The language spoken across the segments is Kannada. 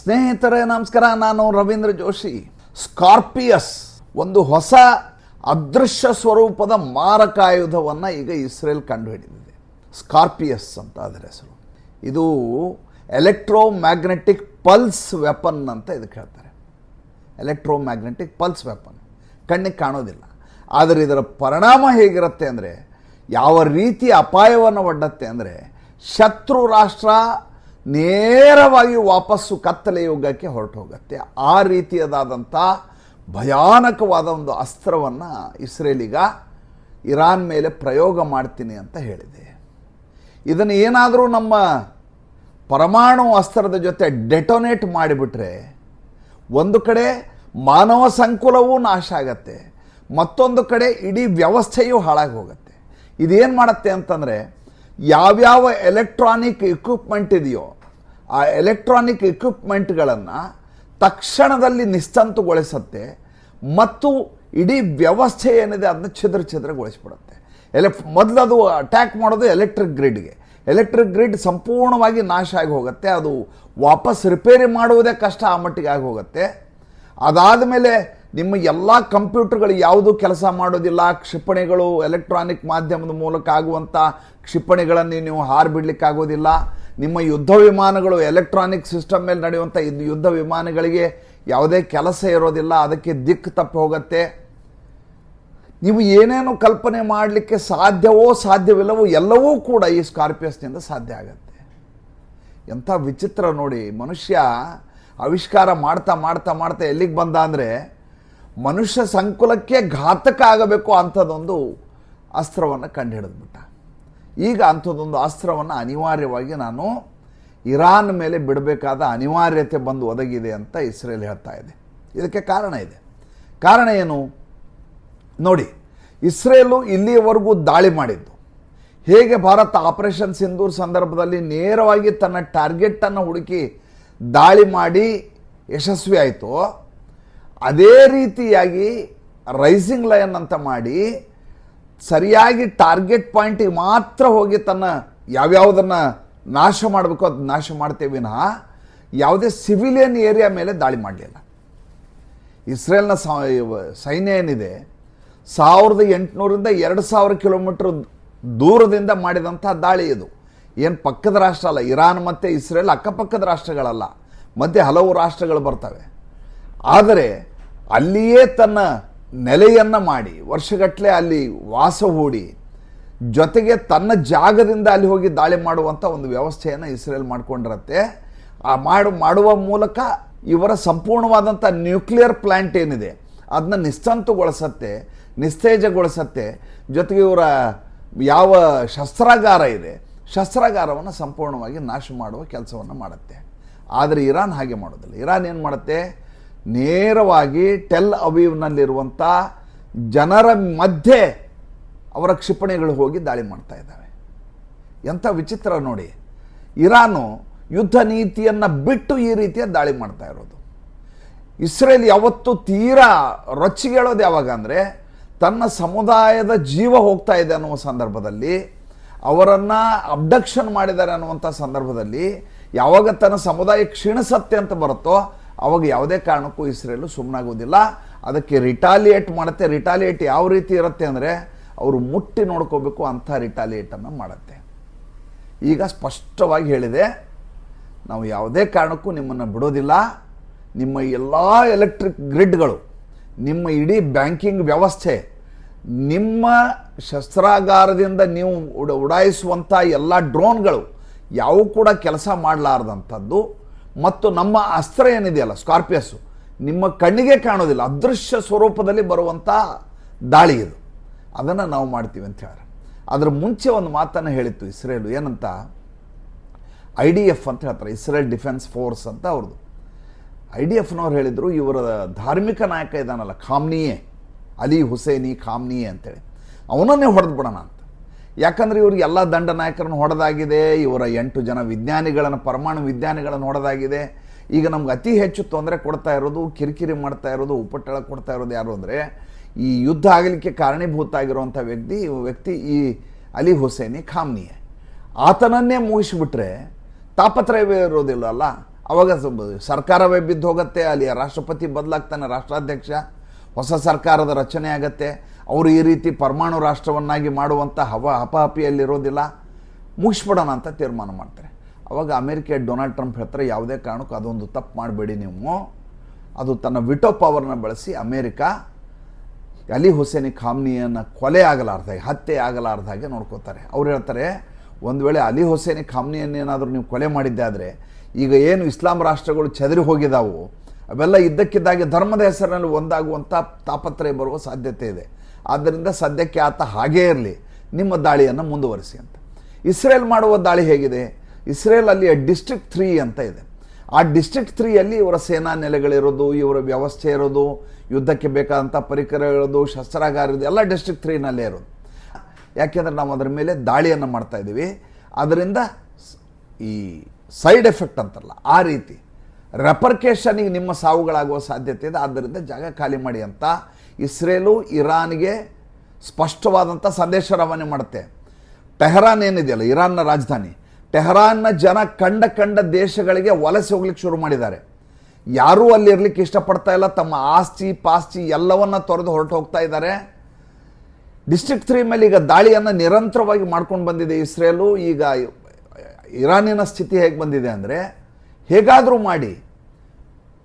ಸ್ನೇಹಿತರೆ, ನಮಸ್ಕಾರ. ನಾನು ರವೀಂದ್ರ ಜೋಶಿ. ಸ್ಕಾರ್ಪಿಯಸ್ ಒಂದು ಹೊಸ ಅದೃಶ್ಯ ಸ್ವರೂಪದ ಮಾರಕಾಯುಧವನ್ನು ಈಗ ಇಸ್ರೇಲ್ ಕಂಡುಹಿಡಿದಿದೆ. ಸ್ಕಾರ್ಪಿಯಸ್ ಅಂತ ಅದರ ಹೆಸರು. ಇದು ಎಲೆಕ್ಟ್ರೋ ಮ್ಯಾಗ್ನೆಟಿಕ್ ಪಲ್ಸ್ ವೆಪನ್ ಅಂತ ಇದಕ್ಕೆ ಹೇಳ್ತಾರೆ ಎಲೆಕ್ಟ್ರೋ ಮ್ಯಾಗ್ನೆಟಿಕ್ ಪಲ್ಸ್ ವೆಪನ್. ಕಣ್ಣಿಗೆ ಕಾಣೋದಿಲ್ಲ. ಆದರೆ ಇದರ ಪರಿಣಾಮ ಹೇಗಿರುತ್ತೆ ಅಂದರೆ, ಯಾವ ರೀತಿ ಅಪಾಯವನ್ನು ಒಡ್ಡತ್ತೆ ಅಂದರೆ, ಶತ್ರು ರಾಷ್ಟ್ರ ನೇರವಾಗಿ ವಾಪಸ್ಸು ಕತ್ತಲೆ ಯುಗಕ್ಕೆ ಹೊರಟು ಹೋಗುತ್ತೆ ಆ ರೀತಿಯದಾದಂಥ ಭಯಾನಕವಾದ ಒಂದು ಅಸ್ತ್ರವನ್ನು ಇಸ್ರೇಲಿಗ ಇರಾನ್ ಮೇಲೆ ಪ್ರಯೋಗ ಮಾಡ್ತೀನಿ ಅಂತ ಹೇಳಿದೆ. ಇದನ್ನು ಏನಾದರೂ ನಮ್ಮ ಪರಮಾಣು ಅಸ್ತ್ರದ ಜೊತೆ ಡೆಟೊನೇಟ್ ಮಾಡಿಬಿಟ್ರೆ ಒಂದು ಕಡೆ ಮಾನವ ಸಂಕುಲವೂ ನಾಶ ಆಗತ್ತೆ, ಮತ್ತೊಂದು ಕಡೆ ಇಡೀ ವ್ಯವಸ್ಥೆಯೂ ಹಾಳಾಗಿ ಹೋಗುತ್ತೆ. ಇದೇನು ಮಾಡುತ್ತೆ ಅಂತಂದರೆ ಯಾವ್ಯಾವ ಎಲೆಕ್ಟ್ರಾನಿಕ್ ಇಕ್ವಿಪ್ಮೆಂಟ್ ಇದೆಯೋ ಆ ಎಲೆಕ್ಟ್ರಾನಿಕ್ ಇಕ್ವಿಪ್ಮೆಂಟ್ಗಳನ್ನು ತಕ್ಷಣದಲ್ಲಿ ನಿಸ್ತಂತುಗೊಳಿಸುತ್ತೆ ಮತ್ತು ಇಡೀ ವ್ಯವಸ್ಥೆ ಏನಿದೆ ಅದನ್ನ ಛಿದ್ರ ಛಿದ್ರಗೊಳಿಸ್ಬಿಡುತ್ತೆ. ಎಲೆ ಮೊದಲು ಅದು ಅಟ್ಯಾಕ್ ಮಾಡೋದು ಎಲೆಕ್ಟ್ರಿಕ್ ಗ್ರಿಡ್ಗೆ ಎಲೆಕ್ಟ್ರಿಕ್ ಗ್ರಿಡ್ ಸಂಪೂರ್ಣವಾಗಿ ನಾಶ ಆಗಿ ಹೋಗುತ್ತೆ. ಅದು ವಾಪಸ್ ರಿಪೇರಿ ಮಾಡುವುದೇ ಕಷ್ಟ, ಆ ಮಟ್ಟಿಗೆ ಆಗಿ ಹೋಗುತ್ತೆ. ಅದಾದ ಮೇಲೆ ನಿಮ್ಮ ಎಲ್ಲ ಕಂಪ್ಯೂಟರ್ಗಳು ಯಾವುದು ಕೆಲಸ ಮಾಡೋದಿಲ್ಲ, ಕ್ಷಿಪಣಿಗಳು ಎಲೆಕ್ಟ್ರಾನಿಕ್ ಮಾಧ್ಯಮದ ಮೂಲಕ ಆಗುವಂಥ ಕ್ಷಿಪಣಿಗಳನ್ನು ನೀವು ಹಾರಿಬಿಡ್ಲಿಕ್ಕಾಗೋದಿಲ್ಲ. ನಿಮ್ಮ ಯುದ್ಧ ವಿಮಾನಗಳು ಎಲೆಕ್ಟ್ರಾನಿಕ್ ಸಿಸ್ಟಮ್ ಮೇಲೆ ನಡೆಯುವಂಥ ಯುದ್ಧ ವಿಮಾನಗಳಿಗೆ ಯಾವುದೇ ಕೆಲಸ ಇರೋದಿಲ್ಲ, ಅದಕ್ಕೆ ದಿಕ್ಕು ತಪ್ಪು ಹೋಗುತ್ತೆ. ನೀವು ಏನೇನು ಕಲ್ಪನೆ ಮಾಡಲಿಕ್ಕೆ ಸಾಧ್ಯವೋ ಸಾಧ್ಯವಿಲ್ಲವೋ ಎಲ್ಲವೂ ಕೂಡ ಈ ಸ್ಕಾರ್ಪಿಯಸ್ನಿಂದ ಸಾಧ್ಯ ಆಗತ್ತೆ. ಎಂಥ ವಿಚಿತ್ರ ನೋಡಿ, ಮನುಷ್ಯ ಆವಿಷ್ಕಾರ ಮಾಡ್ತಾ ಮಾಡ್ತಾ ಮಾಡ್ತಾ ಎಲ್ಲಿಗೆ ಬಂದ ಅಂದರೆ ಮನುಷ್ಯ ಸಂಕುಲಕ್ಕೆ ಘಾತಕ ಆಗಬೇಕು ಅಂಥದ್ದೊಂದು ಅಸ್ತ್ರವನ್ನು ಕಂಡುಹಿಡಿದ್ಬಿಟ್ಟ. ಈಗ ಅಂಥದ್ದೊಂದು ಅಸ್ತ್ರವನ್ನು ಅನಿವಾರ್ಯವಾಗಿ ನಾನು ಇರಾನ್ ಮೇಲೆ ಬಿಡಬೇಕಾದ ಅನಿವಾರ್ಯತೆ ಬಂದು ಒದಗಿದೆ ಅಂತ ಇಸ್ರೇಲ್ ಹೇಳ್ತಾ ಇದೆ. ಇದಕ್ಕೆ ಕಾರಣ ಇದೆ. ಕಾರಣ ಏನು? ನೋಡಿ, ಇಸ್ರೇಲು ಇಲ್ಲಿಯವರೆಗೂ ದಾಳಿ ಮಾಡಿದ್ದು. ಹೇಗೆ ಭಾರತ ಆಪರೇಷನ್ ಸಿಂಧೂರ್ ಸಂದರ್ಭದಲ್ಲಿ ನೇರವಾಗಿ ತನ್ನ ಟಾರ್ಗೆಟನ್ನು ಹುಡುಕಿ ದಾಳಿ ಮಾಡಿ ಯಶಸ್ವಿ ಆಯಿತು, ಅದೇ ರೀತಿಯಾಗಿ ರೈಸಿಂಗ್ ಲಯನ್ ಅಂತ ಮಾಡಿ ಸರಿಯಾಗಿ ಟಾರ್ಗೆಟ್ ಪಾಯಿಂಟಿಗೆ ಮಾತ್ರ ಹೋಗಿ ತನ್ನ ಯಾವ್ಯಾವುದನ್ನು ನಾಶ ಮಾಡಬೇಕು ಅದು ನಾಶ ಮಾಡ್ತೇವೆ ವಿನಃ ಯಾವುದೇ ಸಿವಿಲಿಯನ್ ಏರಿಯಾ ಮೇಲೆ ದಾಳಿ ಮಾಡಲಿಲ್ಲ ಇಸ್ರೇಲ್ನ ಸೈನ್ಯ ಏನಿದೆ, ಸಾವಿರದ ಎಂಟುನೂರಿಂದ ಎರಡು ಸಾವಿರ ಕಿಲೋಮೀಟ್ರ್ ದೂರದಿಂದ ಮಾಡಿದಂಥ ದಾಳಿ ಇದು. ಏನು ಪಕ್ಕದ ರಾಷ್ಟ್ರ ಅಲ್ಲ, ಇರಾನ್ ಮತ್ತು ಇಸ್ರೇಲ್ ಅಕ್ಕಪಕ್ಕದ ರಾಷ್ಟ್ರಗಳಲ್ಲ ಮಧ್ಯೆ ಹಲವು ರಾಷ್ಟ್ರಗಳು ಬರ್ತವೆ. ಆದರೆ ಅಲ್ಲಿಯೇ ತನ್ನ ನೆಲೆಯನ್ನು ಮಾಡಿ ವರ್ಷಗಟ್ಟಲೆ ಅಲ್ಲಿ ವಾಸ ಹೂಡಿ, ಜೊತೆಗೆ ತನ್ನ ಜಾಗದಿಂದ ಅಲ್ಲಿ ಹೋಗಿ ದಾಳಿ ಮಾಡುವಂಥ ಒಂದು ವ್ಯವಸ್ಥೆಯನ್ನು ಇಸ್ರೇಲ್ ಮಾಡ್ಕೊಂಡಿರತ್ತೆ. ಆ ಮಾಡು, ಮಾಡುವ ಮೂಲಕ ಇವರ ಸಂಪೂರ್ಣವಾದಂಥ ನ್ಯೂಕ್ಲಿಯರ್ ಪ್ಲ್ಯಾಂಟ್ ಏನಿದೆ ಅದನ್ನ ನಿಸ್ತಂತುಗೊಳಿಸತ್ತೆ ನಿಸ್ತೇಜಗೊಳಿಸತ್ತೆ. ಜೊತೆಗೆ ಇವರ ಯಾವ ಶಸ್ತ್ರಾಗಾರ ಇದೆ, ಶಸ್ತ್ರಾಗಾರವನ್ನು ಸಂಪೂರ್ಣವಾಗಿ ನಾಶ ಮಾಡುವ ಕೆಲಸವನ್ನು ಮಾಡುತ್ತೆ. ಆದರೆ ಇರಾನ್ ಹಾಗೆ ಮಾಡೋದಿಲ್ಲ. ಇರಾನ್ ಏನು ಮಾಡುತ್ತೆ? ನೇರವಾಗಿ ಟೆಲ್ ಅವೀವ್ನಲ್ಲಿರುವಂಥ ಜನರ ಮಧ್ಯೆ ಅವರ ಕ್ಷಿಪಣಿಗಳು ಹೋಗಿ ದಾಳಿ ಮಾಡ್ತಾ ಇದ್ದಾವೆ. ಎಂಥ ವಿಚಿತ್ರ ನೋಡಿ. ಇರಾನು ಯುದ್ಧ ನೀತಿಯನ್ನು ಬಿಟ್ಟು ಈ ರೀತಿಯ ದಾಳಿ ಮಾಡ್ತಾ ಇರೋದು. ಇಸ್ರೇಲ್ ಯಾವತ್ತೂ ತೀರಾ ರೊಚ್ಚಿಗೇಳೋದು ಯಾವಾಗ ಅಂದರೆ, ತನ್ನ ಸಮುದಾಯದ ಜೀವ ಹೋಗ್ತಾ ಇದೆ ಅನ್ನುವ ಸಂದರ್ಭದಲ್ಲಿ, ಅವರನ್ನು ಅಬ್ಡಕ್ಷನ್ ಮಾಡಿದ್ದಾರೆ ಅನ್ನುವಂಥ ಸಂದರ್ಭದಲ್ಲಿ, ಯಾವಾಗ ತನ್ನ ಸಮುದಾಯ ಕ್ಷೀಣಿಸತ್ತೆ ಅಂತ ಬರುತ್ತೋ ಅವಾಗ ಯಾವುದೇ ಕಾರಣಕ್ಕೂ ಇಸ್ರೇಲು ಸುಮ್ಮನಾಗೋದಿಲ್ಲ ಅದಕ್ಕೆ ರಿಟಾಲಿಯೇಟ್ ಮಾಡುತ್ತೆ. ರಿಟಾಲಿಯೇಟ್ ಯಾವ ರೀತಿ ಇರುತ್ತೆ ಅಂದರೆ ಅವರು ಮುಟ್ಟಿ ನೋಡ್ಕೋಬೇಕು ಅಂಥ ರಿಟಾಲಿಯೇಟನ್ನು ಮಾಡುತ್ತೆ. ಈಗ ಸ್ಪಷ್ಟವಾಗಿ ಹೇಳಿದೆ, ನಾವು ಯಾವುದೇ ಕಾರಣಕ್ಕೂ ನಿಮ್ಮನ್ನು ಬಿಡೋದಿಲ್ಲ. ನಿಮ್ಮ ಎಲ್ಲ ಎಲೆಕ್ಟ್ರಿಕ್ ಗ್ರಿಡ್ಗಳು ನಿಮ್ಮ ಇಡೀ ಬ್ಯಾಂಕಿಂಗ್ ವ್ಯವಸ್ಥೆ, ನಿಮ್ಮ ಶಸ್ತ್ರಾಗಾರದಿಂದ ನೀವು ಉಡ ಉಡಾಯಿಸುವಂಥ ಎಲ್ಲ ಡ್ರೋನ್ಗಳು ಯಾವೂ ಕೂಡ ಕೆಲಸ ಮಾಡಲಾರ್ದಂಥದ್ದು ಮತ್ತು ನಮ್ಮ ಅಸ್ತ್ರ ಏನಿದೆಯಲ್ಲ ಸ್ಕಾರ್ಪಿಯಸ್ಸು ನಿಮ್ಮ ಕಣ್ಣಿಗೆ ಕಾಣೋದಿಲ್ಲ, ಅದೃಶ್ಯ ಸ್ವರೂಪದಲ್ಲಿ ಬರುವಂಥ ದಾಳಿ ಇದು. ಅದನ್ನು ನಾವು ಮಾಡ್ತೀವಿ ಅಂತ ಹೇಳಿ ಅದರ ಮುಂಚೆ ಒಂದು ಮಾತನ್ನು ಹೇಳಿತ್ತು ಇಸ್ರೇಲು. ಏನಂತ? ಐ ಡಿ ಎಫ್ ಅಂತ ಹೇಳ್ತಾರೆ ಇಸ್ರೇಲ್ ಡಿಫೆನ್ಸ್ ಫೋರ್ಸ್ ಅಂತ ಅವ್ರದ್ದು ಐ ಡಿ ಎಫ್ನವ್ರು ಹೇಳಿದರು, ಇವರ ಧಾರ್ಮಿಕ ನಾಯಕ ಇದ್ದಾನಲ್ಲ ಖಾಮ್ನಿಯೇ, ಅಲಿ ಹುಸೇನಿ ಖಾಮ್ನಿಯೇ ಅಂತೇಳಿ. ಅವನನ್ನೇ ಹೊಡೆದು ಬಿಡೋಣ ಅಂತ. ಯಾಕಂದರೆ ಇವ್ರಿಗೆ ಎಲ್ಲ ದಂಡ ನಾಯಕರನ್ನು ಹೊಡೆದಾಗಿದೆ, ಇವರ ಎಂಟು ಜನ ವಿಜ್ಞಾನಿಗಳನ್ನು, ಪರಮಾಣು ವಿಜ್ಞಾನಿಗಳನ್ನು ಹೊಡೆದಾಗಿದೆ. ಈಗ ನಮ್ಗೆ ಅತಿ ಹೆಚ್ಚು ತೊಂದರೆ ಕೊಡ್ತಾ ಇರೋದು, ಕಿರಿಕಿರಿ ಮಾಡ್ತಾ ಇರೋದು, ಉಪಟಳ ಕೊಡ್ತಾ ಇರೋದು ಯಾರು ಅಂದರೆ, ಈ ಯುದ್ಧ ಆಗಲಿಕ್ಕೆ ಕಾರಣೀಭೂತ ಆಗಿರುವಂಥ ವ್ಯಕ್ತಿ ವ್ಯಕ್ತಿ ಈ ಅಲಿ ಹುಸೇನಿ ಖಾಮ್ನಿಯೇ ಆತನನ್ನೇ ಮುಗಿಸಿಬಿಟ್ರೆ ತಾಪತ್ರಯವೇ ಇರೋದಿಲ್ಲ ಅಲ್ಲ? ಅವಾಗ ಸರ್ಕಾರವೇ ಬಿದ್ದು ಹೋಗುತ್ತೆ ಅಲ್ಲಿ ರಾಷ್ಟ್ರಪತಿ ಬದಲಾಗ್ತಾನೆ, ರಾಷ್ಟ್ರಾಧ್ಯಕ್ಷ. ಹೊಸ ಸರ್ಕಾರದ ರಚನೆ ಆಗತ್ತೆ. ಅವರು ಈ ರೀತಿ ಪರಮಾಣು ರಾಷ್ಟ್ರವನ್ನಾಗಿ ಮಾಡುವಂಥ ಹವ ಹಪಾಹಪಿಯಲ್ಲಿರೋದಿಲ್ಲ ಮುಗಿಸ್ಬಿಡೋಣ ಅಂತ ತೀರ್ಮಾನ ಮಾಡ್ತಾರೆ. ಅವಾಗ ಅಮೇರಿಕೆ ಡೊನಾಲ್ಡ್ ಟ್ರಂಪ್ ಹೇಳ್ತಾರೆ ಯಾವುದೇ ಕಾರಣಕ್ಕೂ ಅದೊಂದು ತಪ್ಪು ಮಾಡಬೇಡಿ ನೀವು. ಅದು ತನ್ನ ವಿಟೋ ಪವರ್ನ ಬಳಸಿ ಅಮೇರಿಕ ಅಲಿ ಹುಸೇನಿ ಖಾಮ್ನಿಯನ್ನು ಕೊಲೆ ಆಗಲಾರ್ದಾಗೆ ಹತ್ಯೆ ಆಗಲಾರ್ದಾಗೆ ನೋಡ್ಕೋತಾರೆ. ಅವ್ರು ಹೇಳ್ತಾರೆ, ಒಂದು ವೇಳೆ ಅಲಿ ಹುಸೇನಿ ಖಾಮ್ನಿಯನ್ನೇನಾದರೂ ನೀವು ಕೊಲೆ ಮಾಡಿದ್ದೆ ಆದರೆ ಈಗ ಏನು ಇಸ್ಲಾಂ ರಾಷ್ಟ್ರಗಳು ಚದರಿ ಹೋಗಿದಾವು ಅವೆಲ್ಲ ಇದ್ದಕ್ಕಿದ್ದಾಗೆ ಧರ್ಮದ ಹೆಸರಿನಲ್ಲಿ ಒಂದಾಗುವಂಥ ತಾಪತ್ರಯ ಬರುವ ಸಾಧ್ಯತೆ ಇದೆ. ಆದ್ದರಿಂದ ಸದ್ಯಕ್ಕೆ ಆತ ಹಾಗೇ ಇರಲಿ. ನಿಮ್ಮ ದಾಳಿಯನ್ನು ಮುಂದುವರಿಸಿ ಅಂತ. ಇಸ್ರೇಲ್ ಮಾಡುವ ದಾಳಿ ಹೇಗಿದೆ? ಇಸ್ರೇಲ್ ಅಲ್ಲಿ ಡಿಸ್ಟ್ರಿಕ್ಟ್ ತ್ರೀ ಅಂತ ಇದೆ. ಆ ಡಿಸ್ಟ್ರಿಕ್ಟ್ ತ್ರೀಯಲ್ಲಿ ಇವರ ಸೇನಾ ನೆಲೆಗಳಿರೋದು, ಇವರ ವ್ಯವಸ್ಥೆ ಇರೋದು, ಯುದ್ಧಕ್ಕೆ ಬೇಕಾದಂಥ ಪರಿಕರ ಇರೋದು, ಶಸ್ತ್ರಾಗಾರ ಇರೋದು, ಎಲ್ಲ ಡಿಸ್ಟ್ರಿಕ್ಟ್ ತ್ರೀನಲ್ಲೇ ಇರೋದು. ಯಾಕೆಂದರೆ ನಾವು ಅದರ ಮೇಲೆ ದಾಳಿಯನ್ನು ಮಾಡ್ತಾ ಇದ್ದೀವಿ. ಅದರಿಂದ ಈ ಸೈಡ್ ಎಫೆಕ್ಟ್ ಅಂತಲ್ಲ ಆ ರೀತಿ. ರೆಪರ್ಕೇಷನಿಗೆ ನಿಮ್ಮ ಸಾವುಗಳಾಗುವ ಸಾಧ್ಯತೆ ಇದೆ. ಆದ್ದರಿಂದ ಜಾಗ ಖಾಲಿ ಮಾಡಿ ಅಂತ ಇಸ್ರೇಲು ಇರಾನ್ಗೆ ಸ್ಪಷ್ಟವಾದಂಥ ಸಂದೇಶ ರವಾನೆ ಮಾಡುತ್ತೆ. ಟೆಹರಾನ್ ಏನಿದೆಯಲ್ಲ, ಇರಾನ್ನ ರಾಜಧಾನಿ. ಟೆಹರಾನ್ನ ಜನ ಕಂಡ ಕಂಡ ದೇಶಗಳಿಗೆ ವಲಸೆ ಹೋಗ್ಲಿಕ್ಕೆ ಶುರು ಮಾಡಿದ್ದಾರೆ. ಯಾರೂ ಅಲ್ಲಿ ಇರಲಿಕ್ಕೆ ಇಷ್ಟಪಡ್ತಾ ಇಲ್ಲ. ತಮ್ಮ ಆಸ್ತಿ, ಪಾಸ್ತಿ ಎಲ್ಲವನ್ನ ತೊರೆದು ಹೊರಟು ಹೋಗ್ತಾ ಇದ್ದಾರೆ. ಡಿಸ್ಟ್ರಿಕ್ಟ್ ತ್ರೀ ಮೇಲೆ ಈಗ ದಾಳಿಯನ್ನು ನಿರಂತರವಾಗಿ ಮಾಡ್ಕೊಂಡು ಬಂದಿದೆ ಇಸ್ರೇಲು. ಈಗ ಇರಾನಿನ ಸ್ಥಿತಿ ಹೇಗೆ ಬಂದಿದೆ ಅಂದರೆ ಹೇಗಾದರೂ ಮಾಡಿ,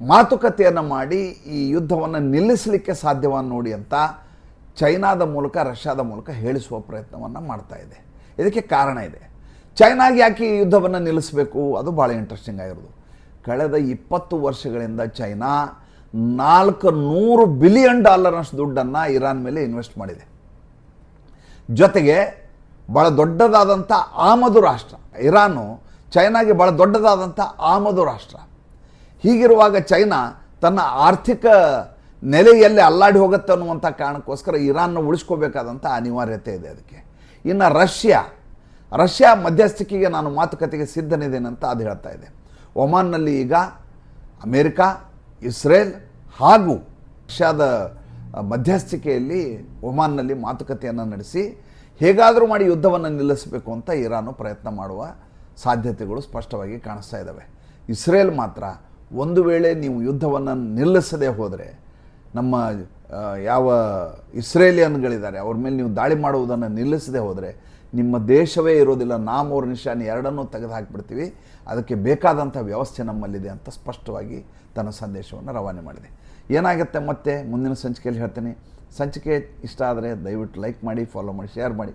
ಮಾತುಕತೆಯನ್ನು ಮಾಡಿ ಈ ಯುದ್ಧವನ್ನು ನಿಲ್ಲಿಸಲಿಕ್ಕೆ ಸಾಧ್ಯವನ್ನು ನೋಡಿ ಅಂತ ಚೈನಾದ ಮೂಲಕ, ರಷ್ಯಾದ ಮೂಲಕ ಹೇಳಿಸುವ ಪ್ರಯತ್ನವನ್ನು ಮಾಡ್ತಾ ಇದೆ. ಇದಕ್ಕೆ ಕಾರಣ ಇದೆ. ಚೈನಾಗೆ ಯಾಕೆ ಈ ಯುದ್ಧವನ್ನು ನಿಲ್ಲಿಸಬೇಕು? ಅದು ಭಾಳ ಇಂಟ್ರೆಸ್ಟಿಂಗ್ ಆಗಿರೋದು. ಕಳೆದ ಇಪ್ಪತ್ತು ವರ್ಷಗಳಿಂದ ಚೈನಾ ನಾಲ್ಕು ನೂರು ಬಿಲಿಯನ್ ಡಾಲರ್ನಷ್ಟು ದುಡ್ಡನ್ನು ಇರಾನ್ ಮೇಲೆ ಇನ್ವೆಸ್ಟ್ ಮಾಡಿದೆ. ಜೊತೆಗೆ ಭಾಳ ದೊಡ್ಡದಾದಂಥ ಆಮದು ರಾಷ್ಟ್ರ, ಇರಾನು ಚೈನಾಗೆ ಭಾಳ ದೊಡ್ಡದಾದಂಥ ಆಮದು ರಾಷ್ಟ್ರ. ಹೀಗಿರುವಾಗ ಚೈನಾ ತನ್ನ ಆರ್ಥಿಕ ನೆಲೆಯಲ್ಲಿ ಅಲ್ಲಾಡಿ ಹೋಗುತ್ತೆ ಅನ್ನುವಂಥ ಕಾರಣಕ್ಕೋಸ್ಕರ ಇರಾನ್ನ ಉಳಿಸ್ಕೋಬೇಕಾದಂಥ ಅನಿವಾರ್ಯತೆ ಇದೆ ಅದಕ್ಕೆ. ಇನ್ನು ರಷ್ಯಾ ರಷ್ಯಾ ಮಧ್ಯಸ್ಥಿಕೆಗೆ ನಾನು ಮಾತುಕತೆಗೆ ಸಿದ್ಧನಿದ್ದೇನೆ ಅಂತ ಅದು ಹೇಳ್ತಾ ಇದೆ. ಒಮಾನ್ನಲ್ಲಿ ಈಗ ಅಮೇರಿಕಾ, ಇಸ್ರೇಲ್ ಹಾಗೂ ರಷ್ಯಾದ ಮಧ್ಯಸ್ಥಿಕೆಯಲ್ಲಿ ಒಮಾನ್ನಲ್ಲಿ ಮಾತುಕತೆಯನ್ನು ನಡೆಸಿ ಹೇಗಾದರೂ ಮಾಡಿ ಯುದ್ಧವನ್ನು ನಿಲ್ಲಿಸಬೇಕು ಅಂತ ಇರಾನು ಪ್ರಯತ್ನ ಮಾಡುವ ಸಾಧ್ಯತೆಗಳು ಸ್ಪಷ್ಟವಾಗಿ ಕಾಣಿಸ್ತಾ ಇದ್ದಾವೆ ಇಸ್ರೇಲ್ ಮಾತ್ರ ಒಂದು ವೇಳೆ ನೀವು ಯುದ್ಧವನ್ನು ನಿಲ್ಲಿಸದೆ ಹೋದರೆ ನಮ್ಮ ಯಾವ ಇಸ್ರೇಲಿಯನ್ಗಳಿದ್ದಾರೆ, ಅವ್ರ ಮೇಲೆ ನೀವು ದಾಳಿ ಮಾಡುವುದನ್ನು ನಿಲ್ಲಿಸದೆ ಹೋದರೆ ನಿಮ್ಮ ದೇಶವೇ ಇರೋದಿಲ್ಲ ನಾಮೂರು ನಿಶಾನ್ ಎರಡನ್ನೂ ತೆಗೆದು ಹಾಕಿಬಿಡ್ತೀವಿ ಅದಕ್ಕೆ ಬೇಕಾದಂಥ ವ್ಯವಸ್ಥೆ ನಮ್ಮಲ್ಲಿದೆ ಅಂತ ಸ್ಪಷ್ಟವಾಗಿ ತನ್ನ ಸಂದೇಶವನ್ನು ರವಾನೆ ಮಾಡಿದೆ. ಏನಾಗುತ್ತೆ ಮತ್ತೆ ಮುಂದಿನ ಸಂಚಿಕೆಯಲ್ಲಿ ಹೇಳ್ತೀನಿ. ಸಂಚಿಕೆ ಇಷ್ಟ ಆದರೆ ದಯವಿಟ್ಟು ಲೈಕ್ ಮಾಡಿ ಫಾಲೋ ಮಾಡಿ ಶೇರ್ ಮಾಡಿ.